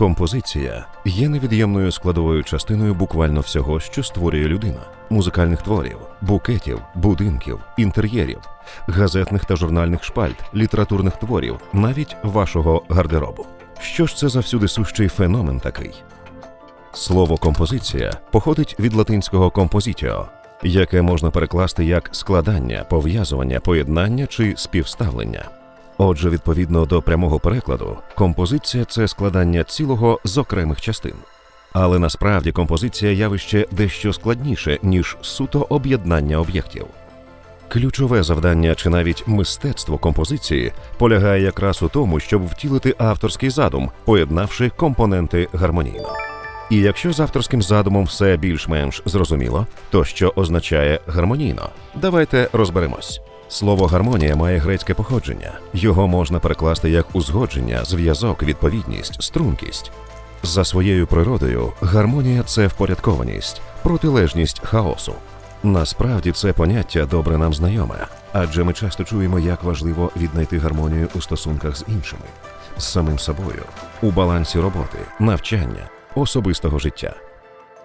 Композиція є невід'ємною складовою частиною буквально всього, що створює людина: музикальних творів, букетів, будинків, інтер'єрів, газетних та журнальних шпальт, літературних творів, навіть вашого гардеробу. Що ж це за всюди сущий феномен такий? Слово композиція походить від латинського композітіо, яке можна перекласти як складання, пов'язування, поєднання чи співставлення. Отже, відповідно до прямого перекладу, композиція це складання цілого з окремих частин. Але насправді композиція явище дещо складніше, ніж суто об'єднання об'єктів. Ключове завдання чи навіть мистецтво композиції полягає якраз у тому, щоб втілити авторський задум, поєднавши компоненти гармонійно. І якщо з авторським задумом все більш-менш зрозуміло, то що означає гармонійно? Давайте розберемось. Слово гармонія має грецьке походження. Його можна перекласти як узгодження, зв'язок, відповідність, стрункість. За своєю природою, гармонія це впорядкованість, протилежність хаосу. Насправді це поняття добре нам знайоме, адже ми часто чуємо, як важливо віднайти гармонію у стосунках з іншими, з самим собою, у балансі роботи, навчання, особистого життя.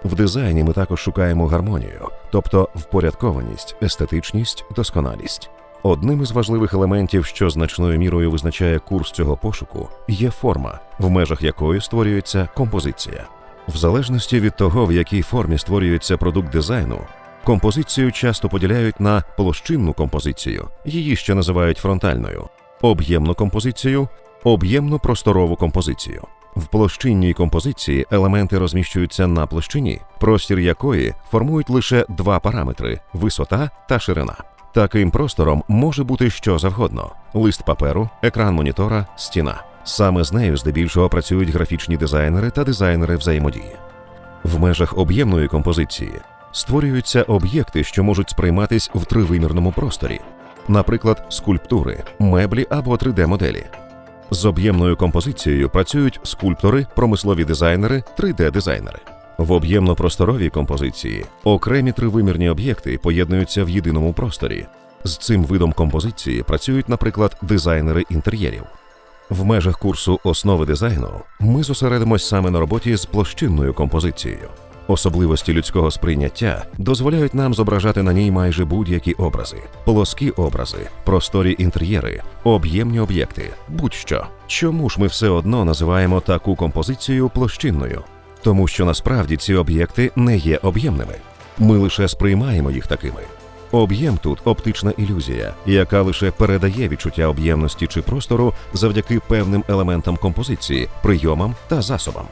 В дизайні ми також шукаємо гармонію, тобто впорядкованість, естетичність, досконалість. Одним із важливих елементів, що значною мірою визначає курс цього пошуку, є форма, в межах якої створюється композиція. В залежності від того, в якій формі створюється продукт дизайну, композицію часто поділяють на площинну композицію, її ще називають фронтальною, об'ємну композицію, об'ємно-просторову композицію. В площинній композиції елементи розміщуються на площині, простір якої формують лише два параметри висота та ширина. Таким простором може бути що завгодно: лист паперу, екран монітора, стіна. Саме з нею здебільшого працюють графічні дизайнери та дизайнери взаємодії. В межах об'ємної композиції створюються об'єкти, що можуть сприйматись в тривимірному просторі, наприклад, скульптури, меблі або 3D-моделі. З об'ємною композицією працюють скульптори, промислові дизайнери, 3D-дизайнери. В об'ємно-просторовій композиції окремі тривимірні об'єкти поєднуються в єдиному просторі. З цим видом композиції працюють, наприклад, дизайнери інтер'єрів. В межах курсу основи дизайну ми зосередимось саме на роботі з площинною композицією. Особливості людського сприйняття дозволяють нам зображати на ній майже будь-які образи, плоскі образи, просторі інтер'єри, об'ємні об'єкти, будь-що. Чому ж ми все одно називаємо таку композицію площинною? Тому що насправді ці об'єкти не є об'ємними. Ми лише сприймаємо їх такими. Об'єм тут оптична ілюзія, яка лише передає відчуття об'ємності чи простору завдяки певним елементам композиції, прийомам та засобам.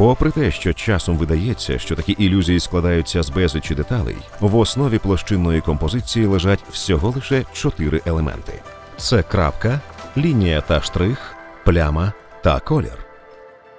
Попри те, що часом видається, що такі ілюзії складаються з безлічі деталей, в основі площинної композиції лежать всього лише чотири елементи: це крапка, лінія та штрих, пляма та колір.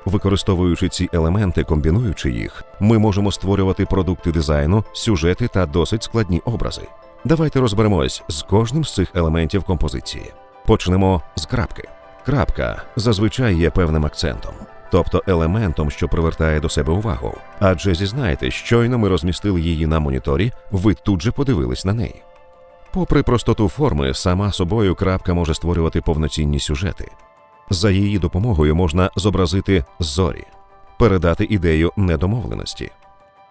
Використовуючи ці елементи, комбінуючи їх, ми можемо створювати продукти дизайну, сюжети та досить складні образи. Давайте розберемось з кожним з цих елементів композиції. Почнемо з крапки. Крапка зазвичай є певним акцентом, тобто елементом, що привертає до себе увагу. Адже зізнайте, щойно ми розмістили її на моніторі, ви тут же подивились на неї. Попри простоту форми, сама собою крапка може створювати повноцінні сюжети. За її допомогою можна зобразити зорі, передати ідею недомовленості.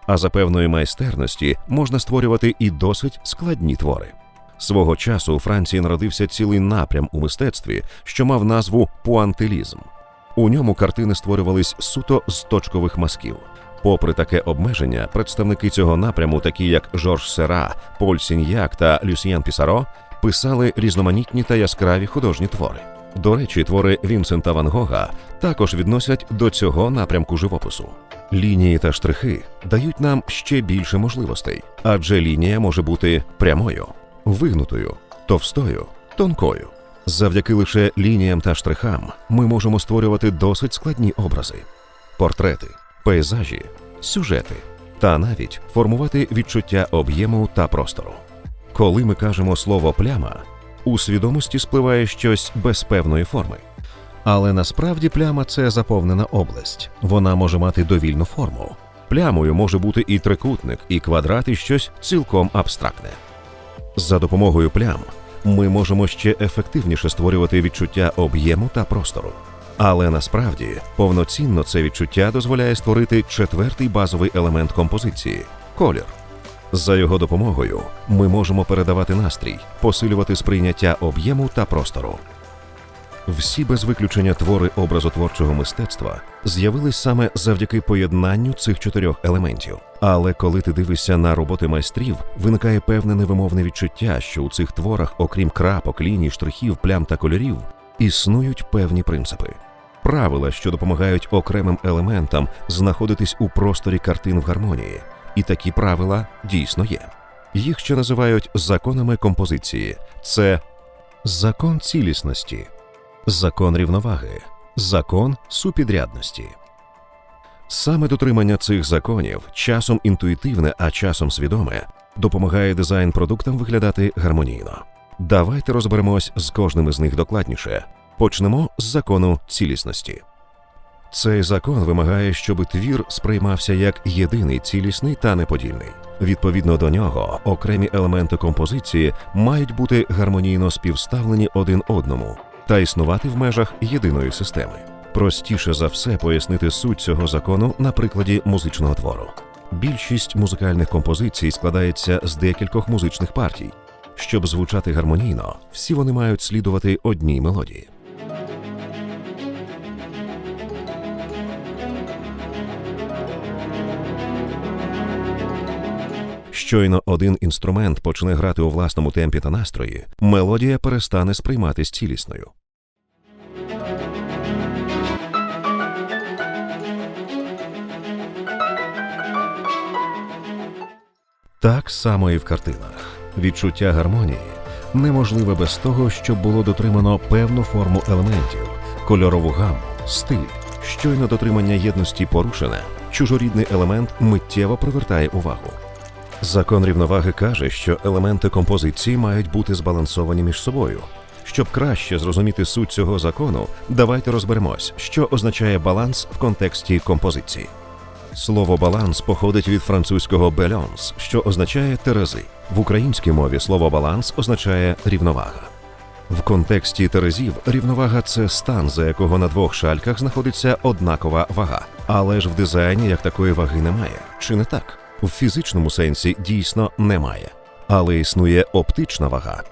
А за певної майстерності можна створювати і досить складні твори. Свого часу у Франції народився цілий напрям у мистецтві, що мав назву пуантилізм. У ньому картини створювались суто з точкових мазків. Попри таке обмеження, представники цього напряму, такі як Жорж Сера, Поль Сіньяк та Люсьєн Пісаро, писали різноманітні та яскраві художні твори. До речі, твори Вінсента Ван Гога також відносять до цього напрямку живопису. Лінії та штрихи дають нам ще більше можливостей, адже лінія може бути прямою, вигнутою, товстою, тонкою. Завдяки лише лініям та штрихам ми можемо створювати досить складні образи, портрети, пейзажі, сюжети та навіть формувати відчуття об'єму та простору. Коли ми кажемо слово пляма, у свідомості спливає щось без певної форми. Але насправді пляма це заповнена область. Вона може мати довільну форму. Плямою може бути і трикутник, і квадрат, і щось цілком абстрактне. За допомогою плям ми можемо ще ефективніше створювати відчуття об'єму та простору. Але насправді повноцінно це відчуття дозволяє створити четвертий базовий елемент композиції колір. За його допомогою ми можемо передавати настрій, посилювати сприйняття об'єму та простору. Всі без виключення твори образотворчого мистецтва з'явились саме завдяки поєднанню цих чотирьох елементів. Але коли ти дивишся на роботи майстрів, виникає певне невимовне відчуття, що у цих творах, окрім крапок, ліній, штрихів, плям та кольорів, існують певні принципи. Правила, що допомагають окремим елементам знаходитись у просторі картин в гармонії, і такі правила дійсно є. Їх ще називають законами композиції. Це закон цілісності, закон рівноваги, закон супідрядності. Саме дотримання цих законів, часом інтуїтивне, а часом свідоме, допомагає дизайн продуктам виглядати гармонійно. Давайте розберемось з кожним із них докладніше. Почнемо з закону цілісності. Цей закон вимагає, щоб твір сприймався як єдиний цілісний та неподільний. Відповідно до нього, окремі елементи композиції мають бути гармонійно співставлені один одному та існувати в межах єдиної системи. Простіше за все пояснити суть цього закону на прикладі музичного твору. Більшість музикальних композицій складається з декількох музичних партій. Щоб звучати гармонійно, всі вони мають слідувати одній мелодії. Щойно один інструмент почне грати у власному темпі та настрої, мелодія перестане сприйматись цілісною. Так само і в картинах. Відчуття гармонії неможливе без того, щоб було дотримано певну форму елементів, кольорову гаму, стиль. Щойно дотримання єдності порушене, чужорідний елемент миттєво привертає увагу. Закон рівноваги каже, що елементи композиції мають бути збалансовані між собою. Щоб краще зрозуміти суть цього закону, давайте розберемось, що означає баланс в контексті композиції. Слово баланс походить від французького «balance», що означає терези. В українській мові слово баланс означає рівновага. В контексті терезів рівновага це стан, за якого на двох шальках знаходиться однакова вага. Але ж в дизайні як такої ваги немає. Чи не так? В фізичному сенсі дійсно немає, але існує оптична вага.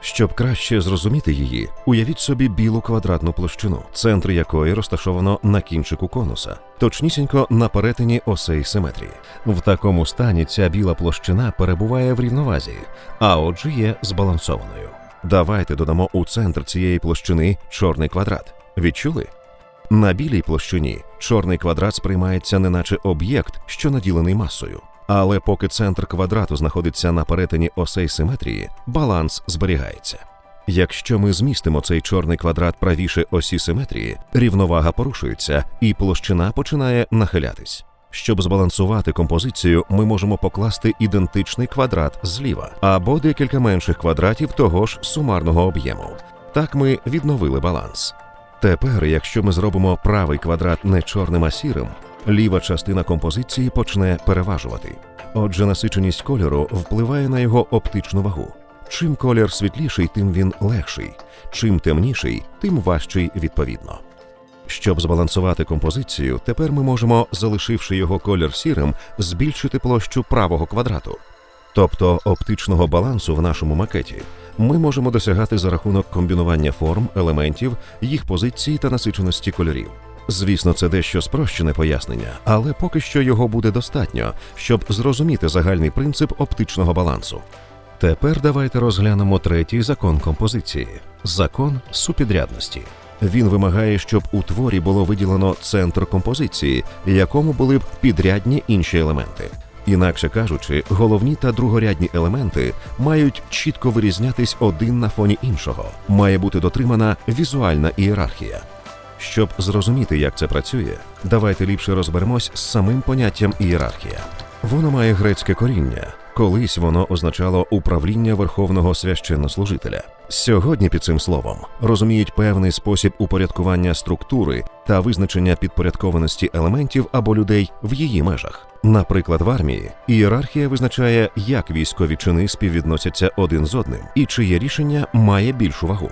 Щоб краще зрозуміти її, уявіть собі білу квадратну площину, центр якої розташовано на кінчику конуса, точнісінько на перетині осей симетрії. В такому стані ця біла площина перебуває в рівновазі, а отже є збалансованою. Давайте додамо у центр цієї площини чорний квадрат. Відчули? На білій площині чорний квадрат сприймається неначе об'єкт, що наділений масою. Але поки центр квадрату знаходиться на перетині осей симетрії, баланс зберігається. Якщо ми змістимо цей чорний квадрат правіше осі симетрії, рівновага порушується і площина починає нахилятись. Щоб збалансувати композицію, ми можемо покласти ідентичний квадрат зліва або декілька менших квадратів того ж сумарного об'єму. Так ми відновили баланс. Тепер, якщо ми зробимо правий квадрат не чорним, а сірим, ліва частина композиції почне переважувати. Отже, насиченість кольору впливає на його оптичну вагу. Чим колір світліший, тим він легший, чим темніший, тим важчий відповідно. Щоб збалансувати композицію, тепер ми можемо, залишивши його колір сірим, збільшити площу правого квадрату. Тобто оптичного балансу в нашому макеті ми можемо досягати за рахунок комбінування форм, елементів, їх позиції та насиченості кольорів. Звісно, це дещо спрощене пояснення, але поки що його буде достатньо, щоб зрозуміти загальний принцип оптичного балансу. Тепер давайте розглянемо третій закон композиції закон супідрядності. Він вимагає, щоб у творі було виділено центр композиції, якому були б підрядні інші елементи. Інакше кажучи, головні та другорядні елементи мають чітко вирізнятись один на фоні іншого. Має бути дотримана візуальна ієрархія. Щоб зрозуміти, як це працює, давайте ліпше розберемось з самим поняттям ієрархія. Воно має грецьке коріння. Колись воно означало управління верховного священнослужителя. Сьогодні під цим словом розуміють певний спосіб упорядкування структури та визначення підпорядкованості елементів або людей в її межах. Наприклад, в армії ієрархія визначає, як військові чини співвідносяться один з одним і чиє рішення має більшу вагу.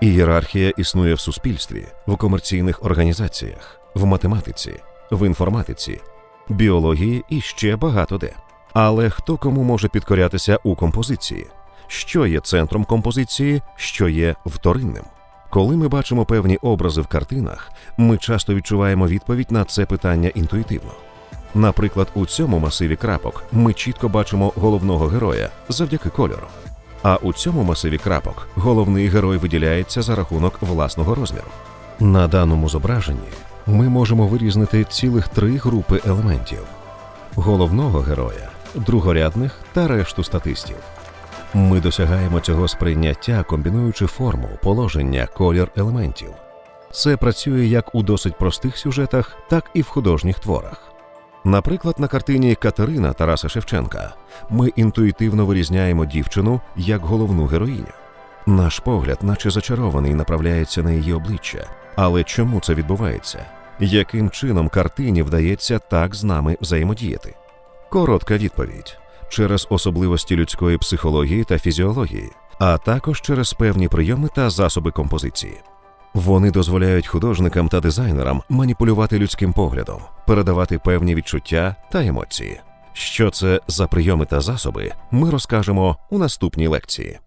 Ієрархія існує в суспільстві, в комерційних організаціях, в математиці, в інформатиці, біології і ще багато де. Але хто кому може підкорятися у композиції? Що є центром композиції, що є вторинним? Коли ми бачимо певні образи в картинах, ми часто відчуваємо відповідь на це питання інтуїтивно. Наприклад, у цьому масиві крапок ми чітко бачимо головного героя завдяки кольору. А у цьому масиві крапок головний герой виділяється за рахунок власного розміру. На даному зображенні ми можемо вирізнити цілих три групи елементів: головного героя, другорядних та решту статистів. Ми досягаємо цього сприйняття, комбінуючи форму, положення, колір елементів. Це працює як у досить простих сюжетах, так і в художніх творах. Наприклад, на картині Катерина Тараса Шевченка ми інтуїтивно вирізняємо дівчину як головну героїню. Наш погляд, наче зачарований, направляється на її обличчя. Але чому це відбувається? Яким чином картині вдається так з нами взаємодіяти? Коротка відповідь через особливості людської психології та фізіології, а також через певні прийоми та засоби композиції. Вони дозволяють художникам та дизайнерам маніпулювати людським поглядом, передавати певні відчуття та емоції. Що це за прийоми та засоби, ми розкажемо у наступній лекції.